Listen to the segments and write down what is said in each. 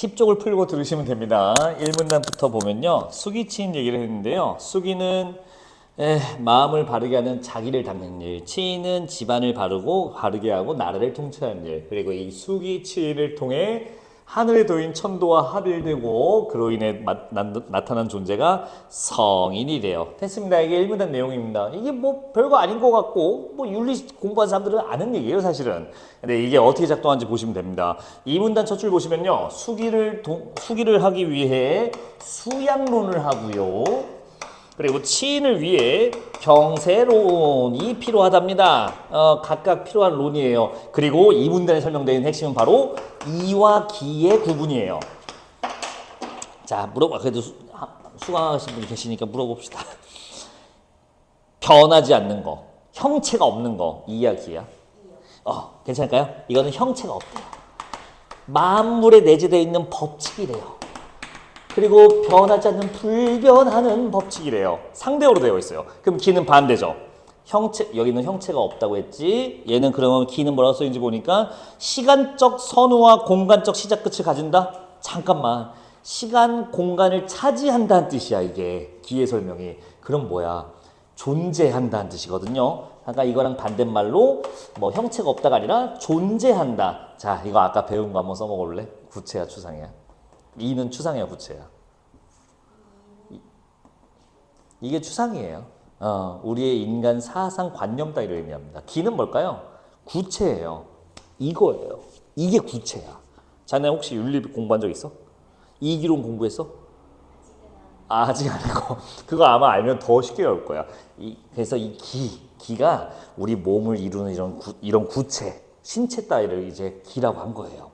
10쪽을 풀고 들으시면 됩니다. 1문단부터 보면요. 숙이 치인 얘기를 했는데요. 숙이는 에, 마음을 바르게 하는 자기를 닦는 일, 치인은 집안을 바르고 바르게 하고 나라를 통치하는 일, 그리고 이 치인을 통해 하늘에 도인 천도와 합일되고 그로 인해 나타난 존재가 성인이 돼요. 됐습니다. 이게 1문단 내용입니다. 이게 뭐 별거 아닌 것 같고 뭐 윤리 공부한 사람들은 아는 얘기예요, 사실은. 근데 이게 어떻게 작동하는지 보시면 됩니다. 2문단 첫 줄 보시면요. 수기를 동- 수기를 하기 위해 수양론을 하고요. 그리고 치인을 위해 경세론이 필요하답니다. 어, 각각 필요한 론이에요. 그리고 이 문단에 설명된 핵심은 바로 이와 기의 구분이에요. 자, 물어봐. 그래도 수, 하- 수강하신 분이 계시니까 물어봅시다. 변하지 않는 거, 형체가 없는 거, 이야 기야? 어, 괜찮을까요? 이거는 형체가 없대요. 만물에 내재되어 있는 법칙이래요. 그리고 변하지 않는 불변하는 법칙이래요. 상대어로 되어 있어요. 그럼 기는 반대죠. 형체 여기는 형체가 없다고 했지. 얘는 그러면 기는 뭐라고 써있는지 보니까 시간적 선우와 공간적 시작 끝을 가진다. 잠깐만. 시간 공간을 차지한다는 뜻이야 이게 기의 설명이. 그럼 뭐야? 존재한다는 뜻이거든요. 아까 이거랑 반대말로 뭐 형체가 없다가 아니라 존재한다. 자, 이거 아까 배운 거 한번 써먹어볼래? 구체야, 추상이야. 이는 추상이야, 구체야. 이- 이게 추상이에요. 어, 우리의 인간 사상 관념 따위를 의미합니다. 기는 뭘까요? 구체예요. 이거예요. 이게 구체야. 자네 혹시 윤리 공부한 적 있어? 이기론 공부했어? 아, 아직 아니고 그거 아마 알면 더 쉽게 배울 거야. 이, 그래서 이 기, 기가 우리 몸을 이루는 이런 구, 이런 구체, 신체 따위를 이제 기라고 한 거예요.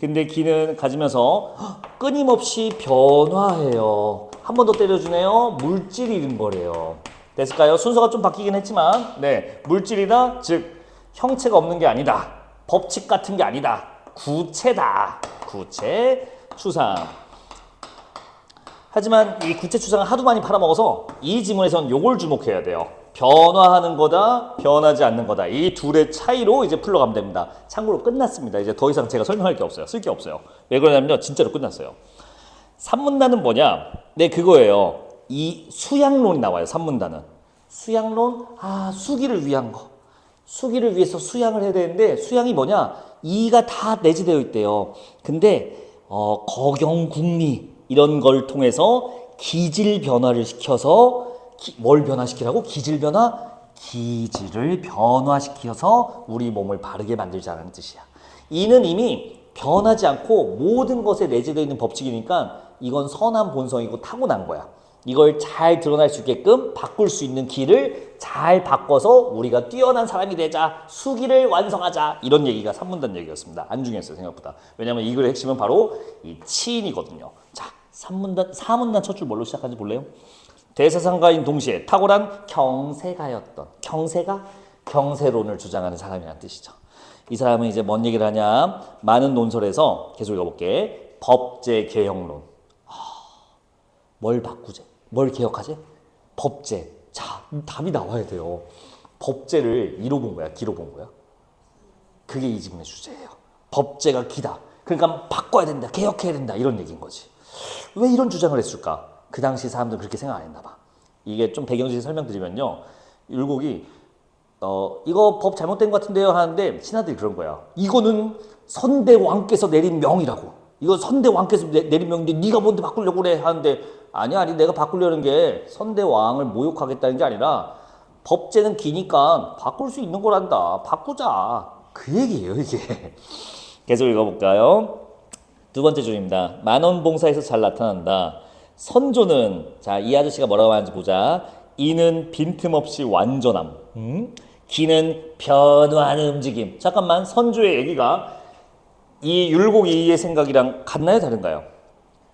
근데 기는 가지면서 헉, 끊임없이 변화해요. 한 번 더 때려주네요. 물질이 이런 거래요. 됐을까요? 순서가 좀 바뀌긴 했지만, 네, 물질이다. 즉 형체가 없는 게 아니다. 법칙 같은 게 아니다. 구체다. 구체, 추상. 하지만 이 구체 추상을 하도 많이 팔아먹어서 이 지문에선 요걸 주목해야 돼요. 변화하는 거다, 변하지 않는 거다. 이 둘의 차이로 이제 풀러가면 됩니다. 참고로 끝났습니다. 이제 더 이상 제가 설명할 게 없어요. 쓸 게 없어요. 왜 그러냐면요. 진짜로 끝났어요. 산문단은 뭐냐? 네, 그거예요. 이 수양론이 나와요. 산문단은. 수양론? 아, 수기를 위한 거. 수기를 위해서 수양을 해야 되는데 수양이 뭐냐? 이가 다 내재되어 있대요. 근데 어, 거경국리 이런 걸 통해서 기질 변화를 시켜서 기- 뭘 변화시키라고? 기질 변화? 기질을 변화시켜서 우리 몸을 바르게 만들자는 뜻이야. 이는 이미 변하지 않고 모든 것에 내재되어 있는 법칙이니까 이건 선한 본성이고 타고난 거야. 이걸 잘 드러날 수 있게끔 바꿀 수 있는 길을 잘 바꿔서 우리가 뛰어난 사람이 되자 수기를 완성하자 이런 얘기가 산문단 얘기였습니다. 안 중요했어요 생각보다. 왜냐하면 이 글의 핵심은 바로 이 치인이거든요. 자, 산문단 사문단 첫 줄 뭘로 시작하는지 볼래요? 대사상가인 동시에 탁월한 경세가였던 경세가 경세론을 주장하는 사람이라는 뜻이죠. 이 사람은 이제 뭔 얘기를 하냐? 많은 논설에서 계속 읽어볼게. 법제 개혁론. 뭘 바꾸지? 뭘 개혁하지? 법제. 자, 답이 나와야 돼요. 법제를 이로 본 거야, 기로 본 거야. 그게 이 지문의 주제예요. 법제가 기다. 그러니까 바꿔야 된다, 개혁해야 된다 이런 얘기인 거지. 왜 이런 주장을 했을까? 그 당시 사람들은 그렇게 생각 안 했나 봐. 이게 좀 배경지 설명드리면요. 율곡이 어 이거 법 잘못된 것 같은데요 하는데 신하들이 그런 거야. 이거는 선대 왕께서 내린 명이라고. 이거 선대 왕께서 내, 내린 명인데 네가 뭔데 바꾸려고 그래 하는데 아니 아니 내가 바꾸려는 게 선대 왕을 모욕하겠다는 게 아니라 법제는 기니까 바꿀 수 있는 거란다. 바꾸자. 그 얘기예요 이게. 계속 읽어볼까요? 두 번째 줄입니다. 만원 봉사에서 잘 나타난다. 선조는 자 이 아저씨가 뭐라고 하는지 보자. 이는 빈틈없이 완전함. 음? 기는 변화하는 움직임. 잠깐만 선조의 얘기가 이 율곡 이의 생각이랑 같나요 다른가요?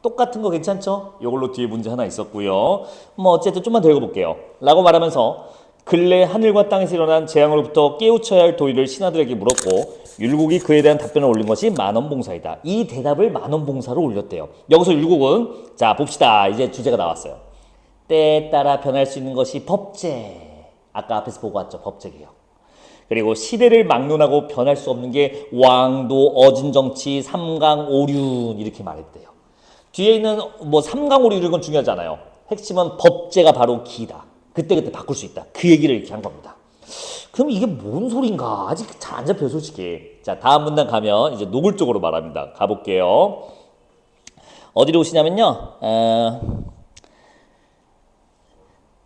똑같은 거 괜찮죠? 이걸로 뒤에 문제 하나 있었고요. 뭐 어쨌든 좀만 더 읽어볼게요. 라고 말하면서 근래 하늘과 땅에서 일어난 재앙으로부터 깨우쳐야 할 도리를 신하들에게 물었고 율곡이 그에 대한 답변을 올린 것이 만원 봉사이다. 이 대답을 만원 봉사로 올렸대요. 여기서 율곡은 자 봅시다. 이제 주제가 나왔어요. 때에 따라 변할 수 있는 것이 법제. 아까 앞에서 보고 왔죠. 법제 개혁. 그리고 시대를 막론하고 변할 수 없는 게 왕도 어진 정치 삼강오륜 이렇게 말했대요. 뒤에 있는 뭐 삼강오륜 이런 건 중요하지 않아요. 핵심은 법제가 바로 기다. 그때그때 바꿀 수 있다. 그 얘기를 이렇게 한 겁니다. 그럼 이게 뭔 소린가? 아직 잘 안 잡혀요, 솔직히. 자, 다음 문단 가면 이제 노골적으로 말합니다. 가볼게요. 어디로 오시냐면요. 어,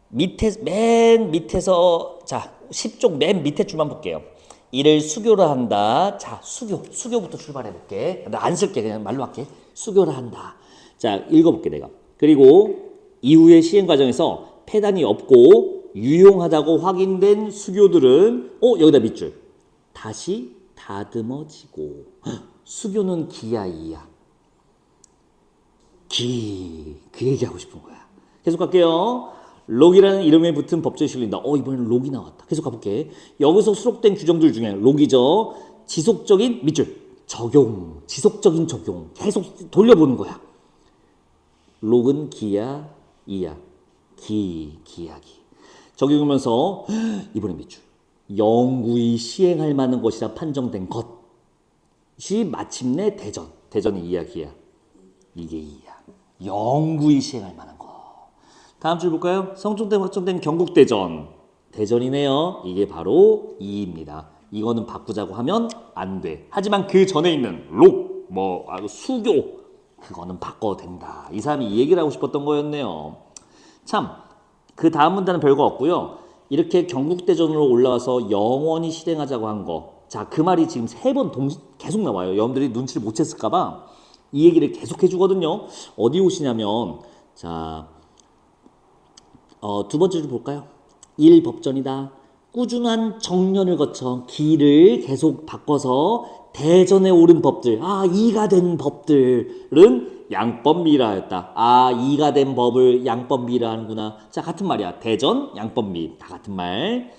밑에 맨 밑에서 자 10쪽 맨 밑에 줄만 볼게요. 이를 수교라 한다. 자 수교 수교부터 출발해 볼게. 나 안 쓸게 그냥 말로 할게. 수교라 한다. 자 읽어볼게 내가. 그리고 이후의 시행 과정에서 폐단이 없고 유용하다고 확인된 수교들은 어 여기다 밑줄 다시 다듬어지고 헉, 수교는 기야 이야. 기, 그 얘기하고 싶은 거야. 계속 갈게요. 록이라는 이름에 붙은 법제에 실린다. 어, 이번에는 록이 나왔다. 계속 가볼게. 여기서 수록된 규정들 중에 록이죠. 지속적인 밑줄. 적용. 지속적인 적용. 계속 돌려보는 거야. 록은 기야, 이야. 기, 기야기. 적용하면서 이번에 밑줄. 영구히 시행할 만한 것이라 판정된 것이 마침내 대전. 대전이 이야기야. 이게 이야. 영구히 시행할 만한 거. 다음 줄 볼까요? 성종 때 확정된 경국대전. 대전이네요. 이게 바로 이입니다. 이거는 바꾸자고 하면 안 돼. 하지만 그 전에 있는 록, 뭐 아, 수교 그거는 바꿔도 된다. 이 사람이 이 얘기를 하고 싶었던 거였네요. 참, 그 다음 문단은 별거 없고요. 이렇게 경국대전으로 올라와서 영원히 실행하자고 한 거. 자, 그 말이 지금 세 번 계속 나와요. 여러분들이 눈치를 못 챘을까봐 이 얘기를 계속 해주거든요. 어디 오시냐면, 자, 어, 두 번째 줄 볼까요? 일 법전이다. 꾸준한 정년을 거쳐 기를 계속 바꿔서 대전에 오른 법들, 아, 이가 된 법들은 양법미라였다. 아, 이가 된 법을 양법미라 하는구나. 자, 같은 말이야. 대전, 양법미. 다 같은 말.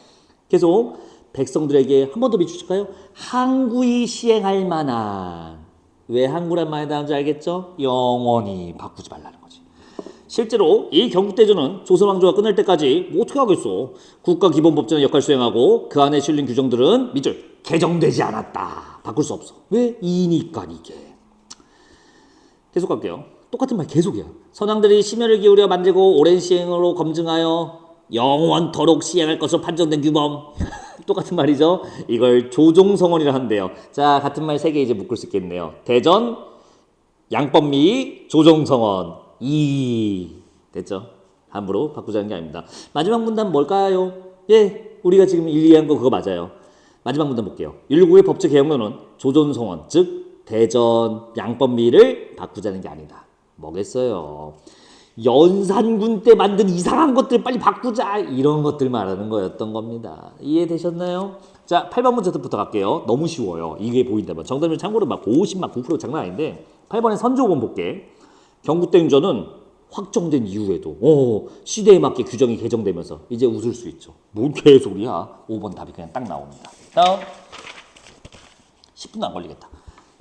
계속 백성들에게 한 번 더 비추실까요? 항구히 시행할 만한. 왜 항구란 말이 나오는지 알겠죠? 영원히 바꾸지 말라는 거지. 실제로 이 경국대전은 조선 왕조가 끝날 때까지 뭐 어떻게 하겠어? 국가 기본 법전의 역할 수행하고 그 안에 실린 규정들은 밑줄 개정되지 않았다. 바꿀 수 없어. 왜? 이니까 이게. 계속 갈게요. 똑같은 말 계속이야. 선왕들이 심혈을 기울여 만들고 오랜 시행으로 검증하여 영원토록 시행할 것으로 판정된 규범. 똑같은 말이죠. 이걸 조종성원이라 한대요. 자, 같은 말 세 개 이제 묶을 수 있겠네요. 대전, 양법미, 조종성원. 이 됐죠? 함부로 바꾸자는 게 아닙니다. 마지막 문단 뭘까요? 예, 우리가 지금 일리한 거 그거 맞아요. 마지막 문단 볼게요. 율곡의 법제 개혁론은 조존성원, 즉 대전 양법미를 바꾸자는 게 아니다. 뭐겠어요? 연산군 때 만든 이상한 것들 빨리 바꾸자 이런 것들 말하는 거였던 겁니다. 이해되셨나요? 자, 8번 문제부터 갈게요. 너무 쉬워요. 이게 보인다면 정답률 참고로 막 50, 막 9% 장난 아닌데 8번에 선조본 볼게. 경국대행전은 확정된 이후에도 어, 시대에 맞게 규정이 개정되면서 이제 웃을 수 있죠. 뭔 개소리야. 5번 답이 그냥 딱 나옵니다. 다음 10분도 안 걸리겠다.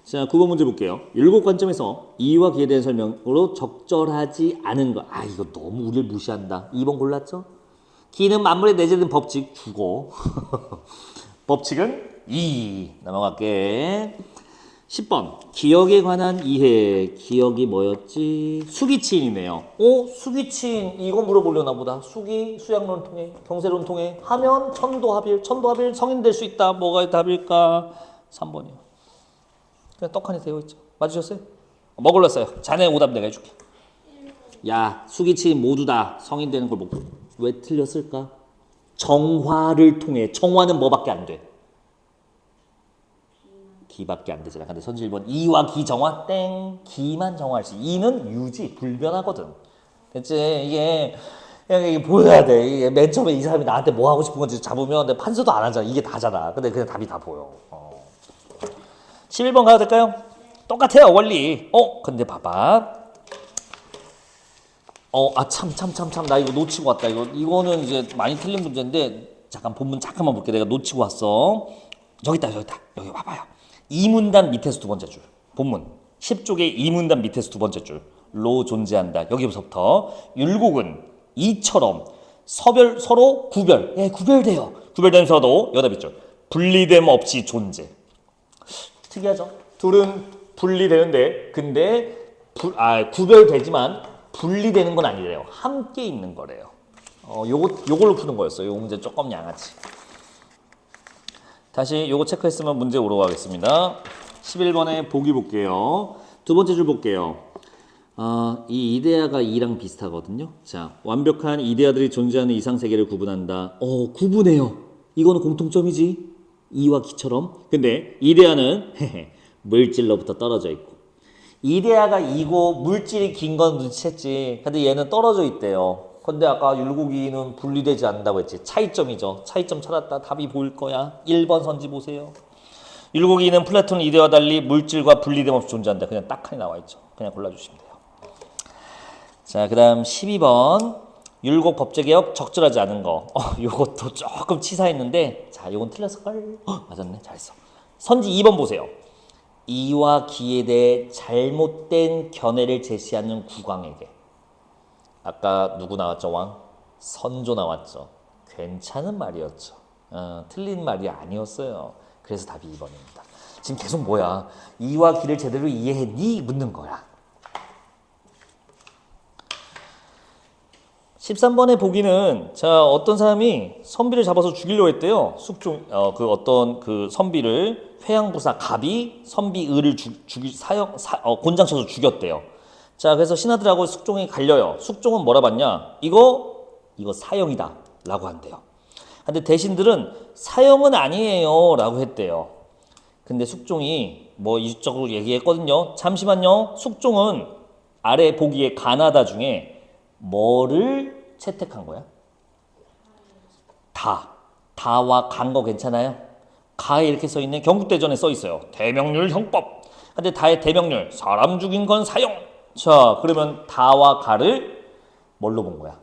자, 9번 문제 볼게요. 일곱 관점에서 이와 기에 대한 설명으로 적절하지 않은 것. 아, 이거 너무 우리를 무시한다. 2번 골랐죠? 기는 만물에 내재된 법칙 주고. 법칙은 2 넘어갈게. 10번. 기억에 관한 이해. 기억이 뭐였지? 수기치인이네요. 어? 수기치인. 이거 물어보려나 보다. 수기 수양론 통해 경세론 통해 하면 천도합일 천도합일 성인 될 수 있다. 뭐가 답일까? 3번이요 그냥 떡하니 되어 있죠 맞으셨어요? 뭐 골랐어요? 자네 오답 내가 해줄게 야 수기치인 모두 다 성인 되는 걸 보고 왜 틀렸을까? 정화를 통해 정화는 뭐밖에 안 돼 기밖에 안 되잖아. 근데 선지 1번 이와 기 정화 땡 기만 정화할 수. 이는 유지 불변하거든. 됐지? 이게 그냥 이게 보여야 돼. 이게 맨 처음에 이 사람이 나한테 뭐 하고 싶은 건지 잡으면 내 판서도 안 하잖아. 이게 다잖아. 근데 그냥 답이 다 보여. 어. 11번 가도 될까요? 똑같아요 원리. 어 근데 봐봐. 어 아 참 참 참 참 나 이거 놓치고 왔다. 이거 이거는 이제 많이 틀린 문제인데 잠깐 본문 잠깐만 볼게. 내가 놓치고 왔어. 저기 있다 저기 있다. 여기 봐봐요. 이문단 밑에서 두 번째 줄 본문 10쪽의 이문단 밑에서 두 번째 줄 로 존재한다 여기서부터 율곡은 이처럼 서별 서로 구별 예 구별돼요 구별되면서도 여덟 밑줄 분리됨 없이 존재. 특이하죠? 둘은 분리되는데 근데 부, 아, 구별되지만 분리되는 건 아니래요. 함께 있는 거래요. 어, 요거 요걸로 푸는 거였어요. 요 문제 조금 양아치. 다시 요거 체크했으면 문제 오러 가겠습니다. 11번에 보기 볼게요. 두 번째 줄 볼게요. 아, 이 이데아가 2랑 비슷하거든요. 자, 완벽한 이데아들이 존재하는 이상 세계를 구분한다. 어, 구분해요. 이거는 공통점이지. 이와 기처럼. 근데 이데아는 물질로부터 떨어져 있고 이데아가 이고 물질이 긴 건 눈치챘지. 근데 얘는 떨어져 있대요. 근데 아까 율곡이는 분리되지 않는다고 했지. 차이점이죠. 차이점 찾았다. 답이 보일 거야. 1번 선지 보세요. 율곡이는 플라톤 이데아와 달리 물질과 분리됨 없이 존재한다. 그냥 딱하니 나와 있죠. 그냥 골라주시면 돼요. 자, 그 다음 12번. 율곡 법제개혁 적절하지 않은 거. 어, 요것도 조금 치사했는데, 자, 요건 틀렸을걸? 어, 맞았네. 잘했어. 선지 2번 보세요. 이와 기에 대해 잘못된 견해를 제시하는 국왕에게. 아까 누구 나왔죠, 왕? 선조 나왔죠. 괜찮은 말이었죠. 어, 틀린 말이 아니었어요. 그래서 답이 2번입니다. 지금 계속 뭐야? 이와 기를 제대로 이해했니? 묻는 거야. 13번의 보기는 자 어떤 사람이 선비를 잡아서 죽이려고 했대요. 숙종 어 그 어떤 그 선비를 회양부사 갑이 선비 을을 죽, 죽이 사형 사, 어, 곤장 쳐서 죽였대요. 자 그래서 신하들하고 숙종이 갈려요. 숙종은 뭐라 봤냐? 이거 이거 사형이다라고 한대요. 근데 대신들은 사형은 아니에요라고 했대요. 근데 숙종이 뭐 이쪽으로 얘기했거든요. 잠시만요. 숙종은 아래 보기에 가나다 중에 뭐를 채택한 거야? 다. 다와 간 거 괜찮아요? 가에 이렇게 써 있는 경국대전에 써 있어요. 대명률 형법. 근데 다의 대명률 사람 죽인 건 사형. 자, 그러면 다와 가를 뭘로 본 거야?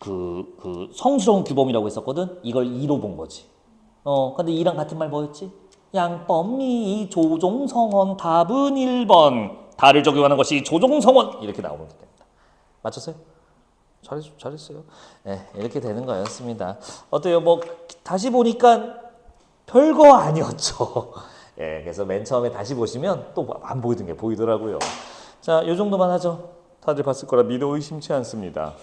그, 그 성스러운 규범이라고 했었거든. 이걸 이로 본 거지. 어, 근데 이랑 같은 말 뭐였지? 양법미 조종성원 답은 1번. 다를 적용하는 것이 조종성원 이렇게 됩니다. 맞췄어요? 잘했, 잘했어요. 네, 이렇게 되는 거였습니다. 어때요? 뭐 다시 보니까 별거 아니었죠. 예, 그래서 맨 처음에 다시 보시면 또 안 보이던 게 보이더라고요. 자, 요 정도만 하죠. 다들 봤을 거라 믿어 의심치 않습니다.